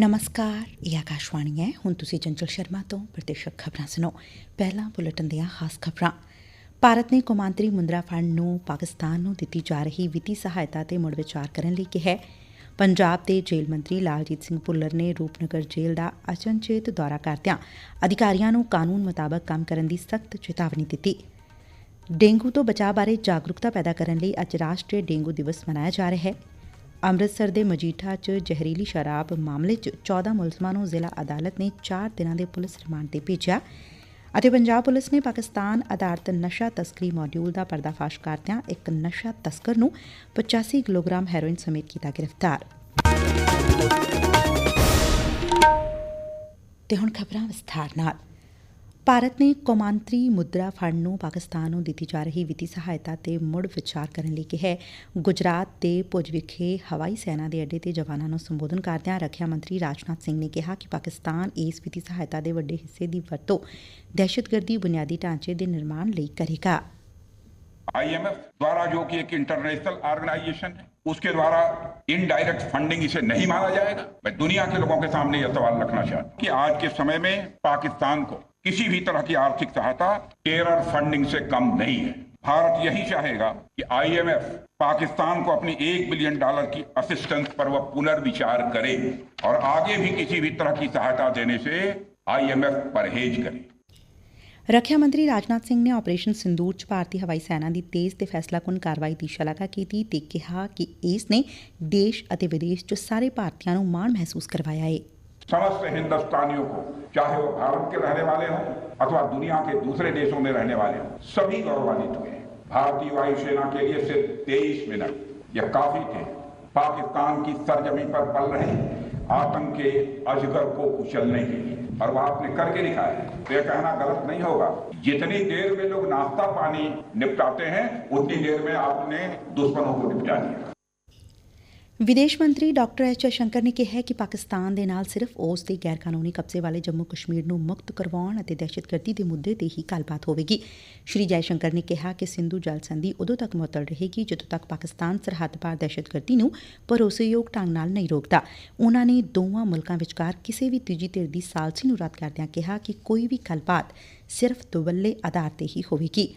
ਨਮਸਕਾਰ ਇਹ ਆਕਾਸ਼ਵਾਣੀ ਹੈ ਹੁਣ ਤੁਸੀਂ ਚੰਚਲ ਸ਼ਰਮਾ ਤੋਂ ਪ੍ਰਦੇਸ਼ਕ ਖਬਰਾਂ ਸੁਣੋ ਪਹਿਲਾਂ ਬੁਲੇਟਿਨ ਦੀਆਂ ਖਾਸ ਖਬਰਾਂ ਭਾਰਤ ਨੇ ਕੌਮਾਂਤਰੀ ਮੁੰਦਰਾ ਫੰਡ ਨੂੰ ਪਾਕਿਸਤਾਨ ਨੂੰ ਦਿੱਤੀ ਜਾ ਰਹੀ ਵਿੱਤੀ ਸਹਾਇਤਾ ਤੇ ਮੁੜ ਵਿਚਾਰ ਕਰਨ ਲਈ ਕਿਹਾ ਪੰਜਾਬ ਦੇ ਜੇਲ੍ਹ ਮੰਤਰੀ ਲਾਲਜੀਤ ਸਿੰਘ ਭੁੱਲਰ ਨੇ ਰੂਪਨਗਰ ਜੇਲ੍ਹ ਦਾ ਅਚਨਚੇਤ ਦੌਰਾ ਕਰਦਿਆਂ ਅਧਿਕਾਰੀਆਂ ਨੂੰ ਕਾਨੂੰਨ ਮੁਤਾਬਕ ਕੰਮ ਕਰਨ ਦੀ ਸਖਤ ਚੇਤਾਵਨੀ ਦਿੱਤੀ ਡੇਂਗੂ ਤੋਂ ਬਚਾਅ ਬਾਰੇ ਜਾਗਰੂਕਤਾ ਪੈਦਾ ਕਰਨ ਲਈ ਅੱਜ ਰਾਸ਼ਟਰੀ ਡੇਂਗੂ ਦਿਵਸ ਮਨਾਇਆ ਜਾ ਰਿਹਾ ਹੈ ਅੰਮ੍ਰਿਤਸਰ ਦੇ ਮਜੀਠਾ 'ਚ ਜ਼ਹਿਰੀਲੀ ਸ਼ਰਾਬ ਮਾਮਲੇ 'ਚ 14 ਮੁਲਜ਼ਮਾਂ ਨੂੰ ਜ਼ਿਲ੍ਹਾ ਅਦਾਲਤ ਨੇ 4 ਦਿਨਾਂ ਦੇ ਪੁਲਿਸ ਰਿਮਾਂਡ ਤੇ ਭੇਜਿਆ ਅਤੇ ਪੰਜਾਬ ਪੁਲਿਸ ਨੇ ਪਾਕਿਸਤਾਨ ਆਧਾਰਿਤ ਨਸ਼ਾ ਤਸਕਰੀ ਮਾਡਿਊਲ ਦਾ ਪਰਦਾਫਾਸ਼ ਕਰਦਿਆਂ ਇੱਕ ਨਸ਼ਾ ਤਸਕਰ ਨੂੰ 85 ਕਿਲੋਗ੍ਰਾਮ ਹੈਰੋਇਨ ਸਮੇਤ ਕੀਤਾ ਗ੍ਰਿਫਤਾਰ। ਤੇ ਹੁਣ ਖਬਰਾਂ ਵਿਸਥਾਰ ਨਾਲ। ਭਾਰਤ ਨੇ ਕੌਮਾਂਤਰੀ ਮੁਦਰਾ ਫੰਡ ਨੂੰ ਪਾਕਿਸਤਾਨ ਨੂੰ ਦਿੱਤੀ ਜਾ ਰਹੀ ਵਿੱਤੀ ਸਹਾਇਤਾ ਤੇ ਮੁੜ ਵਿਚਾਰ ਕਰਨ ਲਈ ਕਿਹਾ ਹੈ। ਗੁਜਰਾਤ ਦੇ ਭੁਜ ਵਿਖੇ ਹਵਾਈ ਸੈਨਾ ਦੇ ਅੱਡੇ ਤੇ ਜਵਾਨਾਂ ਨੂੰ ਸੰਬੋਧਨ ਕਰਦਿਆਂ ਰੱਖਿਆ ਮੰਤਰੀ ਰਾਜਨਾਥ ਸਿੰਘ ਨੇ ਕਿਹਾ ਕਿ ਪਾਕਿਸਤਾਨ ਇਸ ਵਿੱਤੀ ਸਹਾਇਤਾ ਦੇ ਵੱਡੇ ਹਿੱਸੇ ਦੀ ਵਰਤੋਂ ਦਹਿਸ਼ਤਗਰਦੀ ਬੁਨਿਆਦੀ ਢਾਂਚੇ ਦੇ ਨਿਰਮਾਣ ਲਈ ਕਰੇਗਾ आईएमएफ द्वारा जो कि एक इंटरनेशनल ऑर्गेनाइजेशन है उसके द्वारा इनडायरेक्ट फंडिंग इसे नहीं माना जाएगा मैं दुनिया के लोगों के सामने यह सवाल रखना चाहता हूं कि आज के समय में पाकिस्तान को किसी भी तरह की आर्थिक सहायता टेरर फंडिंग से कम नहीं है भारत यही चाहेगा कि आईएमएफ पाकिस्तान को अपनी एक बिलियन डॉलर की असिस्टेंस पर वह पुनर्विचार करे और आगे भी किसी भी तरह की सहायता देने से आईएमएफ परहेज करे ਰੱਖਿਆ ਮੰਤਰੀ ਰਾਜਨਾਥ ਸਿੰਘ ਨੇ ਆਪਰੇਸ਼ਨ ਸਿੰਦੂਰ 'ਚ ਭਾਰਤੀ ਹਵਾਈ ਸੈਨਾ ਦੀ ਤੇਜ਼ ਤੇ ਫੈਸਲਾਕੁਨ ਕਾਰਵਾਈ ਦੀ ਸ਼ਲਾਘਾ ਕੀਤੀ ਤੇ ਕਿਹਾ ਕਿ ਇਸ ਨੇ ਦੇਸ਼ ਅਤੇ ਵਿਦੇਸ਼ 'ਚ ਸਾਰੇ ਭਾਰਤੀਆਂ ਨੂੰ ਮਾਣ ਮਹਿਸੂਸ ਕਰਵਾਇਆ ਏ समस्त हिंदुस्तानियों को, चाहे वो भारत के रहने वाले हों अथवा दुनिया के दूसरे देशों में रहने वाले हों, सभी गौरवान्वित हुए भारतीय वायुसेना के लिए सिर्फ़ तेईस मिनट, यह काफ़ी थे। पाकिस्तान की सरजमी पर पल रहे आतंक के अजगर को कुचलने के लिए। और वह आपने करके दिखाया तो यह कहना गलत नहीं होगा। जितनी देर में लोग नाश्ता पानी निपटाते हैं, उतनी देर में आपने दुश्मनों को निपटा दिया। ਵਿਦੇਸ਼ ਮੰਤਰੀ ਡਾਕਟਰ ਐਸ ਜੈਸ਼ੰਕਰ ਨੇ ਕਿਹਾ ਕਿ ਪਾਕਿਸਤਾਨ ਦੇ ਨਾਲ ਸਿਰਫ ਉਸ ਦੇ ਗੈਰ ਕਾਨੂੰਨੀ ਕਬਜ਼ੇ ਵਾਲੇ ਜੰਮੂ ਕਸ਼ਮੀਰ ਨੂੰ ਮੁਕਤ ਕਰਵਾਉਣ ਅਤੇ ਦਹਿਸ਼ਤਗਰਦੀ ਦੇ ਮੁੱਦੇ ਤੇ ਹੀ ਗੱਲਬਾਤ ਹੋਵੇਗੀ। ਸ਼੍ਰੀ ਜੈਸ਼ੰਕਰ ਨੇ ਕਿਹਾ ਕਿ ਸਿੰਧੂ ਜਲ ਸੰਧੀ ਉਦੋਂ ਤੱਕ ਮੁਅੱਤਲ ਰਹੇਗੀ ਜਦੋਂ ਤੱਕ ਪਾਕਿਸਤਾਨ ਸਰਹੱਦ ਪਾਰ ਦਹਿਸ਼ਤਗਰਦੀ ਨੂੰ ਭਰੋਸੇਯੋਗ ਢੰਗ ਨਾਲ ਨਹੀਂ ਰੋਕਦਾ। ਉਨ੍ਹਾਂ ਨੇ ਦੋਵਾਂ ਮੁਲਕਾਂ ਵਿਚਕਾਰ ਕਿਸੇ ਵੀ ਤੀਜੀ ਧਿਰ ਦੀ ਸਾਲਸੀ ਨੂੰ ਰੱਦ ਕਰਦਿਆਂ ਕਿਹਾ ਕਿ ਕੋਈ ਵੀ ਗੱਲਬਾਤ ਸਿਰਫ ਦੁਵੱਲੇ ਆਧਾਰ ਤੇ ਹੀ ਹੋਵੇਗੀ।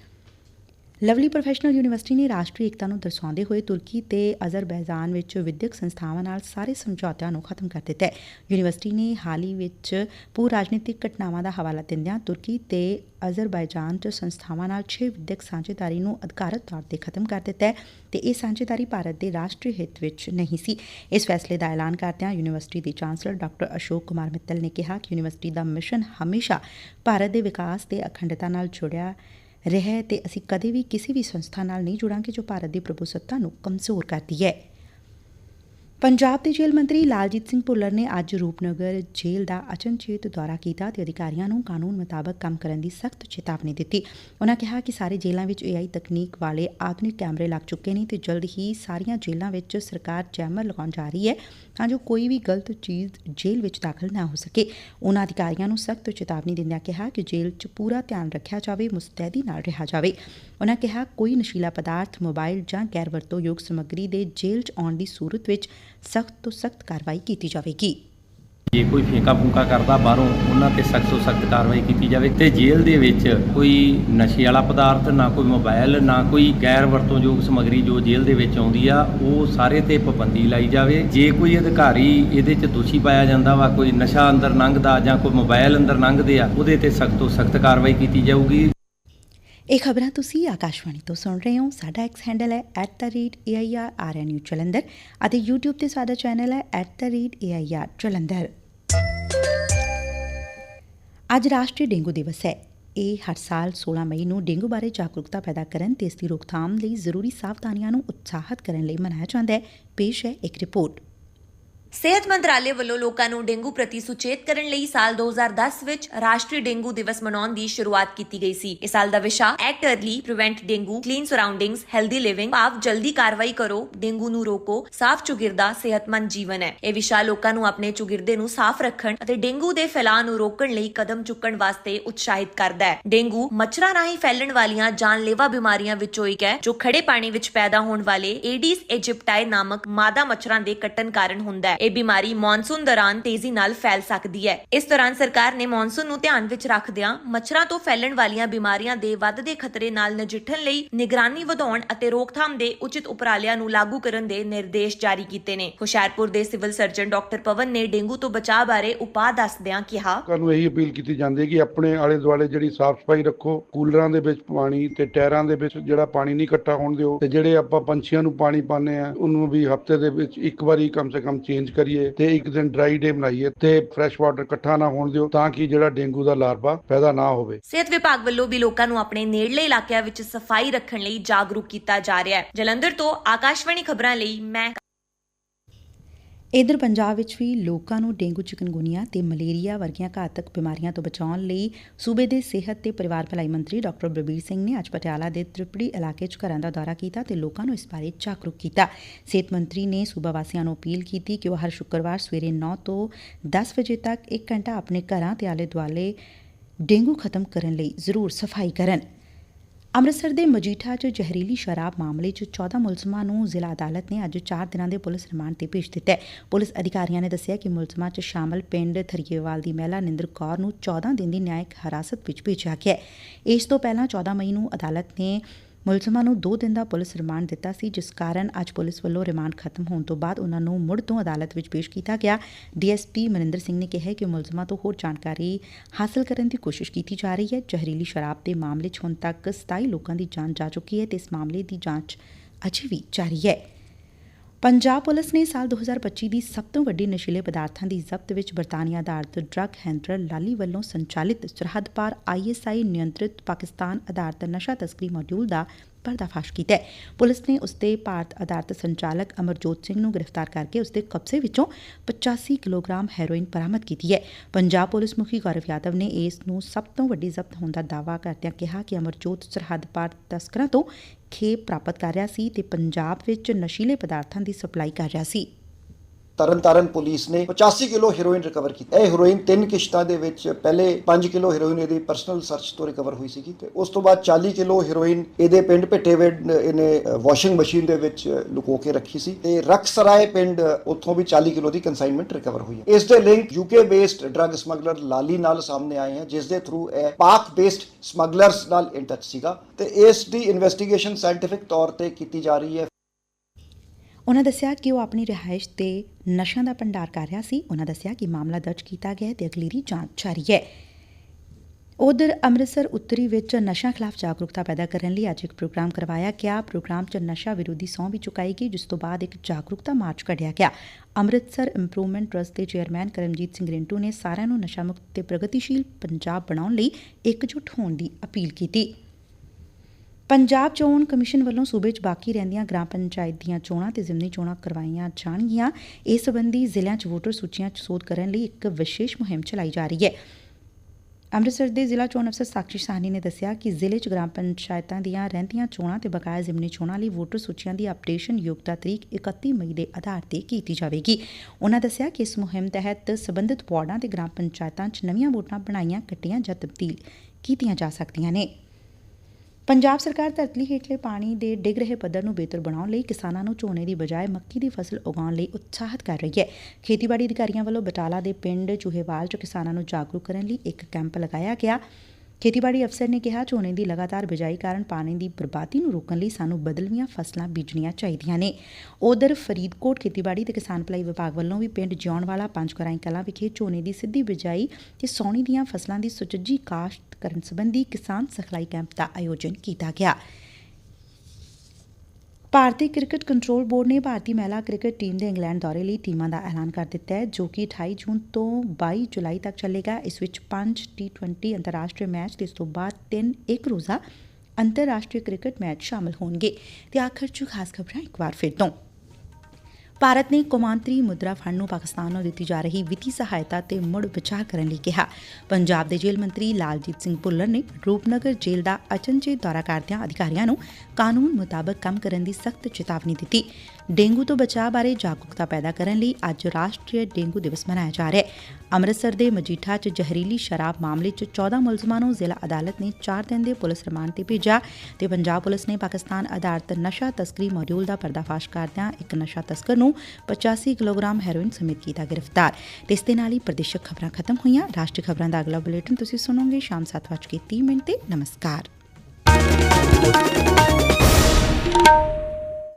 ਲਵਲੀ ਪ੍ਰੋਫੈਸ਼ਨਲ ਯੂਨੀਵਰਸਿਟੀ ਨੇ ਰਾਸ਼ਟਰੀ ਏਕਤਾ ਨੂੰ ਦਰਸਾਉਂਦੇ ਹੋਏ ਤੁਰਕੀ ਤੇ ਅਜ਼ਰਬੈਜਾਨ ਵਿੱਚ ਵਿਦਿਅਕ ਸੰਸਥਾਵਾਂ ਨਾਲ ਸਾਰੇ ਸਮਝੌਤਿਆਂ ਨੂੰ ਖਤਮ ਕਰ ਦਿੱਤਾ ਹੈ। ਯੂਨੀਵਰਸਿਟੀ ਨੇ ਹਾਲ ਹੀ ਵਿੱਚ ਪੂਰ ਰਾਜਨੀਤਿਕ ਘਟਨਾਵਾਂ ਦਾ ਹਵਾਲਾ ਦਿੰਦਿਆਂ ਤੁਰਕੀ ਤੇ ਅਜ਼ਰਬੈਜਾਨ 'ਚ ਸੰਸਥਾਵਾਂ ਨਾਲ 6 ਵਿਦਿਅਕ ਸਾਂਝੇਦਾਰੀ ਨੂੰ ਅਧਿਕਾਰਤ ਤੌਰ ਤੇ ਖਤਮ ਕਰ ਦਿੱਤਾ ਹੈ ਤੇ ਇਹ ਸਾਂਝੇਦਾਰੀ ਭਾਰਤ ਦੇ ਰਾਸ਼ਟਰੀ ਹਿੱਤ ਵਿੱਚ ਨਹੀਂ ਸੀ। ਇਸ ਫੈਸਲੇ ਦਾ ਐਲਾਨ ਕਰਦਿਆਂ ਯੂਨੀਵਰਸਿਟੀ ਦੇ ਚਾਂਸਲਰ ਡਾਕਟਰ ਅਸ਼ੋਕ ਕੁਮਾਰ ਮਿੱਤਲ ਨੇ ਕਿਹਾ ਕਿ ਯੂਨੀਵਰਸਿਟੀ ਦਾ ਮਿਸ਼ਨ ਹਮੇਸ਼ਾ ਭਾਰਤ ਦੇ ਵਿਕਾਸ ਤੇ ਅਖੰਡਤਾ ਨਾਲ ਜੁੜਿਆ ਰਿਹਾ ਹੈ ਤੇ ਅਸੀਂ ਕਦੇ ਵੀ ਕਿਸੇ ਵੀ ਸੰਸਥਾ ਨਾਲ ਨਹੀਂ ਜੁੜਾਂਗੇ ਜੋ ਭਾਰਤ ਦੀ ਪ੍ਰਭੂਸੱਤਾ ਨੂੰ ਕਮਜ਼ੋਰ ਕਰਦੀ ਹੈ। ਪੰਜਾਬ ਦੇ ਜੇਲ੍ਹ ਮੰਤਰੀ ਲਾਲਜੀਤ ਸਿੰਘ ਭੁੱਲਰ ਨੇ ਅੱਜ ਰੂਪਨਗਰ ਜੇਲ੍ਹ ਦਾ ਅਚਨਚੇਤ ਦੌਰਾ ਕੀਤਾ ਤੇ ਅਧਿਕਾਰੀਆਂ ਨੂੰ ਕਾਨੂੰਨ ਮੁਤਾਬਕ ਕੰਮ ਕਰਨ ਦੀ ਸਖਤ ਚੇਤਾਵਨੀ ਦਿੱਤੀ। ਉਹਨਾਂ ਕਿਹਾ ਕਿ ਸਾਰੇ ਜੇਲ੍ਹਾਂ ਵਿੱਚ ਏਆਈ ਤਕਨੀਕ ਵਾਲੇ ਆਧੁਨਿਕ ਕੈਮਰੇ ਲੱਗ ਚੁੱਕੇ ਨੇ ਤੇ ਜਲਦ ਹੀ ਸਾਰੀਆਂ ਜੇਲ੍ਹਾਂ ਵਿੱਚ ਸਰਕਾਰ ਜੈਮਰ ਲਗਾਉਣ ਜਾ ਰਹੀ ਹੈ ਤਾਂ ਜੋ ਕੋਈ ਵੀ ਗਲਤ ਚੀਜ਼ ਜੇਲ੍ਹ ਵਿੱਚ ਦਾਖਲ ਨਾ ਹੋ ਸਕੇ। ਉਹਨਾਂ ਅਧਿਕਾਰੀਆਂ ਨੂੰ ਸਖਤ ਚੇਤਾਵਨੀ ਦਿੰਦਿਆਂ ਕਿਹਾ ਕਿ ਜੇਲ੍ਹ 'ਚ ਪੂਰਾ ਧਿਆਨ ਰੱਖਿਆ ਜਾਵੇ, ਮੁਸਤੈਦੀ ਨਾਲ ਰਿਹਾ ਜਾਵੇ। ਉਹਨਾਂ ਕਿਹਾ, ਕੋਈ ਨਸ਼ੀਲਾ ਪਦਾਰਥ, ਮੋਬਾਈਲ ਜਾਂ ਗੈਰ ਵਰਤੋਂਯੋਗ ਸਮੱਗਰੀ ਦੇ ਜੇਲ੍ਹ 'ਚ ਆਉਣ ਦੀ ਸੂਰਤ ਵਿੱਚ ਸਖਤ ਤੋਂ ਸਖਤ ਕਾਰਵਾਈ ਕੀਤੀ ਜਾਵੇਗੀ। ਜੇ ਕੋਈ ਫੇਕਾ ਫੂਕਾ ਕਰਦਾ ਬਾਹਰੋਂ, ਉਹਨਾਂ ਤੇ ਸਖਤ ਤੋਂ ਸਖਤ ਕਾਰਵਾਈ ਕੀਤੀ ਜਾਵੇ ਤੇ ਜੇਲ੍ਹ ਦੇ ਵਿੱਚ ਕੋਈ ਨਸ਼ੇ ਵਾਲਾ ਪਦਾਰਥ, ਨਾ ਕੋਈ ਮੋਬਾਈਲ ਨਾ ਕੋਈ ਗੈਰ ਵਰਤੋਂਯੋਗ ਸਮੱਗਰੀ ਜੋ ਜੇਲ੍ਹ ਦੇ ਵਿੱਚ ਆਉਂਦੀ ਆ, ਉਹ ਸਾਰੇ ਤੇ ਪਾਬੰਦੀ ਲਾਈ ਜਾਵੇ। ਜੇ ਕੋਈ ਅਧਿਕਾਰੀ ਇਹਦੇ 'ਚ ਦੋਸ਼ੀ ਪਾਇਆ ਜਾਂਦਾ ਵਾ, ਕੋਈ ਨਸ਼ਾ ਅੰਦਰ ਲੰਘਦਾ ਜਾਂ ਕੋਈ ਮੋਬਾਈਲ ਅੰਦਰ ਲੰਘਦੇ ਆ, ਉਹਦੇ ਤੇ ਸਖਤ ਤੋਂ ਸਖਤ ਕਾਰਵਾਈ ਕੀਤੀ ਜਾਊਗੀ। ਇਹ ਖਬਰਾਂ ਤੁਸੀਂ ਆਕਾਸ਼ਵਾਣੀ ਤੋਂ ਸੁਣ ਰਹੇ ਹੋ। ਸਾਡਾ ਐਕਸ ਹੈਂਡਲ ਹੈ @airrnu ਜਲੰਧਰ ਅਤੇ YouTube ਤੇ ਸਾਡਾ ਚੈਨਲ ਹੈ @air ਜਲੰਧਰ। ਅੱਜ ਰਾਸ਼ਟਰੀ ਡੇਂਗੂ ਦਿਵਸ ਹੈ। ਇਹ ਹਰ ਸਾਲ 16 ਮਈ ਨੂੰ ਡੇਂਗੂ ਬਾਰੇ ਜਾਗਰੂਕਤਾ ਪੈਦਾ ਕਰਨ ਤੇ ਇਸ ਦੀ ਰੋਕਥਾਮ ਲਈ ਜ਼ਰੂਰੀ ਸਾਵਧਾਨੀਆਂ ਨੂੰ ਉਤਸ਼ਾਹਿਤ ਕਰਨ ਲਈ ਮਨਾਇਆ ਜਾਂਦਾ ਹੈ। ਪੇਸ਼ ਹੈ ਇੱਕ ਰਿਪੋਰਟ। ਸਿਹਤ ਮੰਤਰਾਲੇ ਵੱਲੋਂ ਲੋਕਾਂ ਨੂੰ ਡੇਂਗੂ ਪ੍ਰਤੀ ਸੁਚੇਤ ਕਰਨ ਲਈ ਸਾਲ 2010 ਵਿੱਚ ਰਾਸ਼ਟਰੀ ਡੇਂਗੂ ਦਿਵਸ ਮਨਾਉਣ ਦੀ ਸ਼ੁਰੂਆਤ ਕੀਤੀ ਗਈ ਸੀ। ਇਸ ਸਾਲ ਦਾ ਵਿਸ਼ਾ act early prevent dengue, clean surroundings, healthy living ਭਾਵ ਜਲਦੀ ਕਾਰਵਾਈ ਕਰੋ, ਡੇਂਗੂ ਨੂੰ ਰੋਕੋ, ਸਾਫ਼ ਚੁਗਿਰਦਾ, ਸਿਹਤਮੰਦ ਜੀਵਨ ਹੈ। ਇਹ ਵਿਸ਼ਾ ਲੋਕਾਂ ਨੂੰ ਆਪਣੇ ਚੁਗਿਰਦੇ ਨੂੰ ਸਾਫ਼ ਰੱਖਣ ਅਤੇ ਡੇਂਗੂ ਦੇ ਫੈਲਾਅ ਨੂੰ ਰੋਕਣ ਲਈ ਕਦਮ ਚੁੱਕਣ ਵਾਸਤੇ ਉਤਸ਼ਾਹਿਤ ਕਰਦਾ ਹੈ। ਡੇਂਗੂ ਮੱਛਰਾਂ ਰਾਹੀਂ ਫੈਲਣ ਵਾਲੀਆਂ ਜਾਨਲੇਵਾ ਬਿਮਾਰੀਆਂ ਵਿੱਚੋਂ ਇੱਕ ਹੈ, ਜੋ ਖੜੇ ਪਾਣੀ ਵਿੱਚ ਪੈਦਾ ਹੋਣ ਵਾਲੇ ਏਡੀਸ ਇਜਿਪਟਾਈ ਨਾਮਕ ਮਾਦਾ ਮੱਛਰਾਂ ਦੇ ਕੱਟਣ ਕਾਰਨ ਹੁੰਦਾ ਹੈ। ਇਹ ਬਿਮਾਰੀ ਮੌਨਸੂਨ ਦੌਰਾਨ ਤੇਜ਼ੀ ਨਾਲ ਫੈਲ ਸਕਦੀ ਹੈ। ਇਸ ਦੌਰਾਨ ਸਰਕਾਰ ਨੇ ਮੌਨਸੂਨ ਨੂੰ ਧਿਆਨ ਵਿੱਚ ਰੱਖਦਿਆਂ ਮੱਛਰਾਂ ਤੋਂ ਫੈਲਣ ਵਾਲੀਆਂ ਬਿਮਾਰੀਆਂ ਦੇ ਵੱਧਦੇ ਖਤਰੇ ਨਾਲ ਨਜਿੱਠਣ ਲਈ ਨਿਗਰਾਨੀ ਵਧਾਉਣ ਅਤੇ ਰੋਕਥਾਮ ਦੇ ਉਚਿਤ ਉਪਰਾਲਿਆਂ ਨੂੰ ਲਾਗੂ ਕਰਨ ਦੇ ਨਿਰਦੇਸ਼ ਜਾਰੀ ਕੀਤੇ ਨੇ। ਹੁਸ਼ਿਆਰਪੁਰ ਦੇ ਸਿਵਲ ਸਰਜਨ ਡਾਕਟਰ ਪਵਨ ਨੇ ਡੇਂਗੂ ਤੋਂ ਬਚਾਅ ਬਾਰੇ ਉਪਾਅ ਦੱਸਦਿਆਂ ਕਿਹਾ ਤੁਹਾਨੂੰ ਨੂੰ ਇਹੀ ਅਪੀਲ ਕੀਤੀ ਜਾਂਦੀ ਹੈ ਕਿ ਆਪਣੇ ਆਲੇ ਦੁਆਲੇ ਜਿਹੜੀ ਸਾਫ਼ ਸਫ਼ਾਈ ਰੱਖੋ, ਕੂਲਰਾਂ ਦੇ ਵਿੱਚ ਪਾਣੀ ਤੇ ਟਾਇਰਾਂ ਦੇ ਵਿੱਚ ਜਿਹੜਾ ਪਾਣੀ ਨਹੀਂ ਇਕੱਠਾ ਹੋਣ ਦਿਓ ਤੇ ਜਿਹੜੇ ਆਪਾਂ ਪੰਛੀਆਂ ਨੂੰ ਪਾਣੀ ਪਾਉਂਦੇ ਆ ਉਹਨੂੰ ਵੀ ਹਫ਼ਤੇ ਦੇ ਵਿੱਚ ਇੱਕ ਵਾਰੀ ਕਮ ਸੇ ਕਮ ਚੇਂਜ ਕਰੀਏ ਤੇ ਇੱਕ ਦਿਨ ਡਰਾਈ ਡੇ ਬਣਾਈਏ ਤੇ ਫਰੈਸ਼ ਵਾਟਰ ਇਕੱਠਾ ਨਾ ਹੋਣ ਦਿਓ ਤਾਂ ਕਿ ਜਿਹੜਾ ਡੇਂਗੂ ਦਾ ਲਾਰਵਾ ਪੈਦਾ ਨਾ ਹੋਵੇ। ਸਿਹਤ ਵਿਭਾਗ ਵੱਲੋਂ ਵੀ ਲੋਕਾਂ ਨੂੰ ਆਪਣੇ ਨੇੜਲੇ ਇਲਾਕਿਆਂ ਵਿੱਚ ਸਫ਼ਾਈ ਰੱਖਣ ਲਈ ਜਾਗਰੂਕ ਕੀਤਾ ਜਾ ਰਿਹਾ ਹੈ। ਜਲੰਧਰ ਤੋਂ ਆਕਾਸ਼ਵਾਣੀ ਖਬਰਾਂ ਲਈ ਮੈਂ ਇਧਰ ਪੰਜਾਬ ਵਿੱਚ ਵੀ ਲੋਕਾਂ ਨੂੰ ਡੇਂਗੂ ਚਿਕਨਗੁਨੀਆ ਤੇ ਮਲੇਰੀਆ ਵਰਗੀਆਂ ਘਾਤਕ ਬਿਮਾਰੀਆਂ ਤੋਂ ਬਚਾਉਣ ਲਈ ਸੂਬੇ ਦੇ ਸਿਹਤ ਤੇ ਪਰਿਵਾਰ ਭਲਾਈ ਮੰਤਰੀ ਡਾਕਟਰ ਬਲਬੀਰ ਸਿੰਘ ਨੇ ਅੱਜ ਪਟਿਆਲਾ ਦੇ ਤ੍ਰਿਪੜੀ ਇਲਾਕੇ 'ਚ ਘਰਾਂ ਦਾ ਦੌਰਾ ਕੀਤਾ ਤੇ ਲੋਕਾਂ ਨੂੰ ਇਸ ਬਾਰੇ ਜਾਗਰੂਕ ਕੀਤਾ। ਸਿਹਤ ਮੰਤਰੀ ਨੇ ਸੂਬਾ ਵਾਸੀਆਂ ਨੂੰ ਅਪੀਲ ਕੀਤੀ ਕਿ ਉਹ ਹਰ ਸ਼ੁੱਕਰਵਾਰ ਸਵੇਰੇ 9 ਤੋਂ 10 ਵਜੇ ਤੱਕ 1 ਘੰਟਾ ਆਪਣੇ ਘਰਾਂ ਤੇ ਆਲੇ ਦੁਆਲੇ ਡੇਂਗੂ ਖਤਮ ਕਰਨ ਲਈ ਜ਼ਰੂਰ ਸਫ਼ਾਈ ਕਰਨ। ਅੰਮ੍ਰਿਤਸਰ ਦੇ ਮਜੀਠਾ 'ਚ ਜ਼ਹਿਰੀਲੀ ਸ਼ਰਾਬ ਮਾਮਲੇ 'ਚ 14 ਮੁਲਜ਼ਮਾਂ ਨੂੰ ਜ਼ਿਲ੍ਹਾ ਅਦਾਲਤ ਨੇ ਅੱਜ 4 ਦਿਨਾਂ ਦੇ ਪੁਲਿਸ ਰਿਮਾਂਡ ਤੇ ਭੇਜ ਦਿੱਤਾ ਹੈ। ਪੁਲਿਸ ਅਧਿਕਾਰੀਆਂ ਨੇ ਦੱਸਿਆ ਕਿ ਮੁਲਜ਼ਮਾਂ 'ਚ ਸ਼ਾਮਲ ਪਿੰਡ ਥਰੀਏਵਾਲ ਦੀ ਮਹਿਲਾ ਨਿੰਦਰ ਕੌਰ ਨੂੰ 14 ਦਿਨ ਦੀ ਨਿਆਇਕ ਹਿਰਾਸਤ ਵਿੱਚ ਭੇਜਿਆ ਗਿਆ ਹੈ। ਇਸ ਤੋਂ ਪਹਿਲਾਂ 14 ਮਈ ਨੂੰ ਅਦਾਲਤ ਨੇ ਮੁਲਜ਼ਮਾਂ ਨੂੰ 2 ਦਿਨ ਦਾ ਪੁਲਿਸ ਰਿਮਾਂਡ ਦਿੱਤਾ ਸੀ, ਜਿਸ ਕਾਰਨ ਅੱਜ ਪੁਲਿਸ ਵੱਲੋਂ ਰਿਮਾਂਡ ਖਤਮ ਹੋਣ ਤੋਂ ਬਾਅਦ ਉਹਨਾਂ ਨੂੰ ਮੁੜ ਤੋਂ ਅਦਾਲਤ ਵਿੱਚ ਪੇਸ਼ ਕੀਤਾ ਗਿਆ। ਡੀਐਸਪੀ ਮਨਿੰਦਰ ਸਿੰਘ ਨੇ ਕਿਹਾ ਕਿ ਮੁਲਜ਼ਮਾਂ ਤੋਂ ਹੋਰ ਜਾਣਕਾਰੀ ਹਾਸਲ ਕਰਨ ਦੀ ਕੋਸ਼ਿਸ਼ ਕੀਤੀ ਜਾ ਰਹੀ ਹੈ। ਜ਼ਹਿਰੀਲੀ ਸ਼ਰਾਬ ਦੇ ਮਾਮਲੇ 'ਚ ਹੁਣ ਤੱਕ 27 ਲੋਕਾਂ ਦੀ ਜਾਂਚ ਜਾ ਚੁੱਕੀ ਹੈ ਤੇ ਇਸ ਮਾਮਲੇ ਦੀ ਜਾਂਚ ਅਜੇ ਵੀ ਜਾਰੀ ਹੈ। ਪੰਜਾਬ ਪੁਲਿਸ ਨੇ ਸਾਲ 2025 ਦੀ ਸਭ ਤੋਂ ਵੱਡੀ ਨਸ਼ੀਲੇ ਪਦਾਰਥਾਂ ਦੀ ਜ਼ਬਤ ਵਿੱਚ ਬਰਤਾਨੀਆ ਆਧਾਰਿਤ ਡਰੱਗ ਹੈਂਡਲਰ ਲਾਲੀ ਵੱਲੋਂ ਸੰਚਾਲਿਤ ਸਰਹੱਦ ਪਾਰ ਆਈਐਸਆਈ ਨਿਯੰਤਰਿਤ ਪਾਕਿਸਤਾਨ ਆਧਾਰਿਤ ਨਸ਼ਾ ਤਸਕਰੀ ਮੋਡਿਊਲ ਦਾ ਪਰਦਾਫਾਸ਼ ਕੀਤਾ ਹੈ। ਪੁਲਿਸ ਨੇ ਉਸ ਦੇ ਭਾਰਤ ਆਧਾਰਿਤ ਸੰਚਾਲਕ ਅਮਰਜੋਤ ਸਿੰਘ ਨੂੰ ਗ੍ਰਿਫਤਾਰ ਕਰਕੇ ਉਸ ਦੇ ਕਬਜ਼ੇ ਵਿੱਚੋਂ 85 ਕਿਲੋਗ੍ਰਾਮ ਹੈਰੋਇਨ ਬਰਾਮਦ ਕੀਤੀ ਹੈ। ਪੰਜਾਬ ਪੁਲਿਸ ਮੁਖੀ ਗੌਰਵ ਯਾਦਵ ਨੇ ਇਸ ਨੂੰ ਸਭ ਤੋਂ ਵੱਡੀ ਜ਼ਬਤ ਹੋਣ ਦਾ ਦਾਅਵਾ ਕਰਦਿਆਂ ਕਿਹਾ ਕਿ ਅਮਰਜੋਤ ਸਰਹੱਦ ਪਾਰ ਤਸਕਰਾਂ ਤੋਂ ਖੇਪ ਪ੍ਰਾਪਤ ਕਰ ਰਿਹਾ ਸੀ ਤੇ ਪੰਜਾਬ ਵਿੱਚ ਨਸ਼ੀਲੇ ਪਦਾਰਥਾਂ ਦੀ ਸਪਲਾਈ ਕਰ ਰਿਹਾ ਸੀ। ਤਰਨਤਾਰਨ ਪੁਲਿਸ ਨੇ 85 ਕਿਲੋ ਹੈਰੋਇਨ ਰਿਕਵਰ ਕੀਤੀ। ਇਹ ਹੈਰੋਇਨ ਤਿੰਨ ਕਿਸ਼ਤਾਂ ਦੇ ਵਿੱਚ ਪਹਿਲੇ 5 ਕਿਲੋ ਹੈਰੋਇਨ ਇਹਦੀ ਪਰਸਨਲ ਸਰਚ ਤੋਂ ਰਿਕਵਰ ਹੋਈ ਸੀਗੀ ਤੇ ਉਸ ਤੋਂ ਬਾਅਦ 40 ਕਿਲੋ ਹੈਰੋਇਨ ਇਹਦੇ ਪਿੰਡ ਭਿੱਟੇਵੇਡ ਇਹਨੇ ਵਾਸ਼ਿੰਗ ਮਸ਼ੀਨ ਦੇ ਵਿੱਚ ਲੁਕੋ ਕੇ ਰੱਖੀ ਸੀ ਤੇ ਰਕਸਰਾਏ ਪਿੰਡ ਉੱਥੋਂ ਵੀ 40 ਕਿਲੋ ਦੀ ਕੰਸਾਈਨਮੈਂਟ ਰਿਕਵਰ ਹੋਈ ਹੈ। ਇਸ ਦੇ link UK based drug smuggler Lali ਨਾਲ ਸਾਹਮਣੇ ਆਏ ਹਨ ਜਿਸ ਦੇ ਥਰੂ ਇਹ ਪਾਕ ਬੇਸਡ ਸਮਗਲਰਸ ਨਾਲ ਇਨ ਟੱਚ ਸੀਗਾ ਤੇ ਇਸ ਦੀ ਇਨਵੈਸਟੀਗੇਸ਼ਨ ਸਾਇੰਟੀਫਿਕ ਤੌਰ ਤੇ ਕੀਤੀ ਜਾ ਰਹੀ ਹੈ। ਉਨ੍ਹਾਂ ਦੱਸਿਆ ਕਿ ਉਹ ਆਪਣੀ ਰਿਹਾਇਸ਼ ਤੇ ਨਸ਼ਿਆਂ ਦਾ ਭੰਡਾਰ ਕਰ ਰਿਹਾ ਸੀ। ਉਨ੍ਹਾਂ ਦੱਸਿਆ ਕਿ ਮਾਮਲਾ ਦਰਜ ਕੀਤਾ ਗਿਆ ਹੈ ਤੇ ਅਗਲੇਰੀ ਜਾਂਚ ਜਾਰੀ ਹੈ। ਉਧਰ ਅੰਮ੍ਰਿਤਸਰ ਉੱਤਰੀ ਵਿੱਚ ਨਸ਼ਾ ਖਿਲਾਫ ਜਾਗਰੂਕਤਾ ਪੈਦਾ ਕਰਨ ਲਈ ਅੱਜ ਇੱਕ ਪ੍ਰੋਗਰਾਮ ਕਰਵਾਇਆ ਗਿਆ। ਪ੍ਰੋਗਰਾਮ 'ਚ ਨਸ਼ਾ ਵਿਰੋਧੀ ਸਹੁੰ ਵੀ ਚੁਕਾਈ ਗਈ, ਜਿਸ ਤੋਂ ਬਾਅਦ ਇੱਕ ਜਾਗਰੂਕਤਾ ਮਾਰਚ ਕੱਢਿਆ ਗਿਆ। ਅੰਮ੍ਰਿਤਸਰ ਇੰਪਰੂਵਮੈਂਟ ਟਰਸਟ ਦੇ ਚੇਅਰਮੈਨ ਕਰਮਜੀਤ ਸਿੰਘ ਰਿੰਟੂ ਨੇ ਸਾਰਿਆਂ ਨੂੰ ਨਸ਼ਾ ਮੁਕਤ ਤੇ ਪ੍ਰਗਤੀਸ਼ੀਲ ਪੰਜਾਬ ਬਣਾਉਣ ਲਈ ਇਕਜੁੱਟ ਹੋਣ ਦੀ ਅਪੀਲ ਕੀਤੀ। ਪੰਜਾਬ ਚੋਣ ਕਮਿਸ਼ਨ ਵੱਲੋਂ ਸੂਬੇ 'ਚ ਬਾਕੀ ਰਹਿੰਦੀਆਂ ਗ੍ਰਾਮ ਪੰਚਾਇਤ ਦੀਆਂ ਚੋਣਾਂ ਤੇ ਜ਼ਿਮਨੀ ਚੋਣਾਂ ਕਰਵਾਈਆਂ ਜਾਣਗੀਆਂ। ਇਸ ਸਬੰਧੀ ਜ਼ਿਲ੍ਹਿਆਂ 'ਚ ਵੋਟਰ ਸੂਚੀਆਂ 'ਚ ਸੋਧ ਕਰਨ ਲਈ ਇੱਕ ਵਿਸ਼ੇਸ਼ ਮੁਹਿੰਮ ਚਲਾਈ ਜਾ ਰਹੀ ਹੈ। ਅੰਮ੍ਰਿਤਸਰ ਦੇ ਜ਼ਿਲ੍ਹਾ ਚੋਣ ਅਫਸਰ ਸਾਕਸ਼ੀ ਸਾਹਨੀ ਨੇ ਦੱਸਿਆ ਕਿ ਜ਼ਿਲ੍ਹੇ 'ਚ ਗ੍ਰਾਮ ਪੰਚਾਇਤਾਂ ਦੀਆਂ ਰਹਿੰਦੀਆਂ ਚੋਣਾਂ ਤੇ ਬਕਾਇਆ ਜ਼ਿਮਨੀ ਚੋਣਾਂ ਲਈ ਵੋਟਰ ਸੂਚੀਆਂ ਦੀ ਅਪਡੇਸ਼ਨ ਯੋਗਤਾ ਤਰੀਕ 31 ਮਈ ਦੇ ਆਧਾਰ ਤੇ ਕੀਤੀ ਜਾਵੇਗੀ। ਉਹਨਾਂ ਦੱਸਿਆ ਕਿ ਇਸ ਮੁਹਿੰਮ ਤਹਿਤ ਸਬੰਧਤ ਵਾਰਡਾਂ ਤੇ ਗ੍ਰਾਮ ਪੰਚਾਇਤਾਂ 'ਚ ਨਵੀਆਂ ਵੋਟਾਂ ਬਣਾਈਆਂ, ਕੱਟੀਆਂ ਜਾਂ ਤਬਦੀਲ ਕੀਤੀਆਂ ਜਾ ਸਕਦੀਆਂ ਨੇ। ਪੰਜਾਬ ਸਰਕਾਰ ਧਰਤੀ ਹੇਠਲੇ ਪਾਣੀ ਦੇ ਡਿੱਗ ਰਹੇ ਪੱਧਰ ਨੂੰ ਬਿਹਤਰ ਬਣਾਉਣ ਲਈ ਕਿਸਾਨਾਂ ਨੂੰ ਝੋਨੇ ਦੀ ਬਜਾਏ ਮੱਕੀ ਦੀ ਫਸਲ ਉਗਾਉਣ ਲਈ ਉਤਸ਼ਾਹਿਤ ਕਰ ਰਹੀ ਹੈ। ਖੇਤੀਬਾੜੀ ਅਧਿਕਾਰੀਆਂ ਵੱਲੋਂ ਬਟਾਲਾ ਦੇ ਪਿੰਡ ਚੂਹੇਵਾਲ 'ਚ ਕਿਸਾਨਾਂ ਨੂੰ ਜਾਗਰੂਕ ਕਰਨ ਲਈ ਇੱਕ ਕੈਂਪ ਲਗਾਇਆ ਗਿਆ। ਖੇਤੀਬਾੜੀ ਅਫਸਰ ਨੇ ਕਿਹਾ, ਝੋਨੇ ਦੀ ਲਗਾਤਾਰ ਬਿਜਾਈ ਕਾਰਨ ਪਾਣੀ ਦੀ ਬਰਬਾਦੀ ਨੂੰ ਰੋਕਣ ਲਈ ਸਾਨੂੰ ਬਦਲਵੀਆਂ ਫਸਲਾਂ ਬੀਜਣੀਆਂ ਚਾਹੀਦੀਆਂ ਨੇ। ਉਧਰ ਫਰੀਦਕੋਟ ਖੇਤੀਬਾੜੀ ਤੇ ਕਿਸਾਨ ਭਲਾਈ ਵਿਭਾਗ ਵੱਲੋਂ ਵੀ ਪਿੰਡ ਜਿਉਣ ਵਾਲਾ ਪੰਜਕਰਾਈ ਕਲਾਂ ਵਿਖੇ ਝੋਨੇ ਦੀ ਸਿੱਧੀ ਬਿਜਾਈ ਤੇ ਸੌਣੀ ਦੀਆਂ ਫਸਲਾਂ ਦੀ ਸੁਚੱਜੀ ਕਾਸ਼ਤ ਕਰਨ ਸੰਬੰਧੀ ਕਿਸਾਨ ਸਿਖਲਾਈ ਕੈਂਪ ਦਾ ਆਯੋਜਨ ਕੀਤਾ ਗਿਆ। ਭਾਰਤੀ ਕ੍ਰਿਕਟ ਕੰਟਰੋਲ ਬੋਰਡ ਨੇ ਭਾਰਤੀ ਮਹਿਲਾ ਕ੍ਰਿਕਟ ਟੀਮ ਦੇ ਇੰਗਲੈਂਡ ਦੌਰੇ ਲਈ ਟੀਮਾਂ ਦਾ ਐਲਾਨ ਕਰ ਦਿੱਤਾ ਹੈ, ਜੋ ਕਿ 28 ਜੂਨ ਤੋਂ 22 ਜੁਲਾਈ ਤੱਕ ਚੱਲੇਗਾ। ਇਸ ਵਿੱਚ 5 ਟੀ20 ਅੰਤਰਰਾਸ਼ਟਰੀ ਮੈਚ ਤੇ ਇਸ ਤੋਂ ਬਾਅਦ 3 ਇੱਕ ਰੋਜ਼ਾ ਅੰਤਰਰਾਸ਼ਟਰੀ ਕ੍ਰਿਕਟ ਮੈਚ ਸ਼ਾਮਲ ਹੋਣਗੇ। ਤੇ ਆਖਰ 'ਚ ਖਾਸ ਖਬਰਾਂ ਇੱਕ ਵਾਰ ਫਿਰ ਤੋਂ। ਭਾਰਤ ਨੇ ਕੌਮਾਂਤਰੀ ਮੁਦਰਾ ਫੰਡ ਨੂੰ ਪਾਕਿਸਤਾਨ ਨੂੰ ਦਿੱਤੀ ਜਾ ਰਹੀ ਵਿੱਤੀ ਸਹਾਇਤਾ ਤੇ ਮੁੜ ਵਿਚਾਰ ਕਰਨ ਲਈ ਕਿਹਾ। ਪੰਜਾਬ ਦੇ ਜੇਲ੍ਹ ਮੰਤਰੀ ਲਾਲਜੀਤ ਸਿੰਘ ਭੁੱਲਰ ਨੇ ਰੂਪਨਗਰ ਜੇਲ੍ਹ ਦਾ ਅਚਨਚੇਤ ਦੌਰਾ ਕਰਦਿਆਂ ਅਧਿਕਾਰੀਆਂ ਨੂੰ ਕਾਨੂੰਨ ਮੁਤਾਬਕ ਕੰਮ ਕਰਨ ਦੀ ਸਖਤ ਚੇਤਾਵਨੀ ਦਿੱਤੀ। ਡੇਂਗੂ ਤੋਂ ਬਚਾਅ ਬਾਰੇ ਜਾਗਰੂਕਤਾ ਪੈਦਾ ਕਰਨ ਲਈ ਅੱਜ ਰਾਸ਼ਟਰੀ ਡੇਂਗੂ ਦਿਵਸ ਮਨਾਇਆ ਜਾ ਰਿਹਾ ਹੈ। ਅੰਮ੍ਰਿਤਸਰ ਦੇ ਮਜੀਠਾ 'ਚ ਜ਼ਹਿਰੀਲੀ ਸ਼ਰਾਬ ਮਾਮਲੇ 'ਚ 14 ਮੁਲਜ਼ਮਾਂ ਨੂੰ ਜ਼ਿਲ੍ਹਾ ਅਦਾਲਤ ਨੇ 4 ਦਿਨ ਦੇ ਪੁਲਿਸ ਰਿਮਾਂਡ ਤੇ ਭੇਜਿਆ ਤੇ ਪੰਜਾਬ ਪੁਲਿਸ ਨੇ ਪਾਕਿਸਤਾਨ ਆਧਾਰਿਤ ਨਸ਼ਾ ਤਸਕਰੀ ਮੋਡਿਊਲ ਦਾ ਪਰਦਾਫਾਸ਼ ਕਰਦਿਆਂ ਇੱਕ ਨਸ਼ਾ ਤਸਕਰ ਨੂੰ 85 ਕਿਲੋਗ੍ਰਾਮ ਹੈਰੋਇਨ ਸਮੇਤ ਕੀਤਾ ਗ੍ਰਿਫਤਾਰ। ਤੇ ਇਸ ਦੇ ਨਾਲ ਹੀ ਪ੍ਰਦੇਸ਼ਕ ਖਬਰਾਂ ਖਤਮ ਹੋਈਆਂ। ਰਾਸ਼ਟਰੀ ਖਬਰਾਂ ਦਾ ਅਗਲਾ ਬੁਲੇਟਿਨ ਤੁਸੀਂ ਸੁਣੋਗੇ ਸ਼ਾਮ 7:30 ਮਿੰਟ ਤੇ। ਨਮਸਕਾਰ।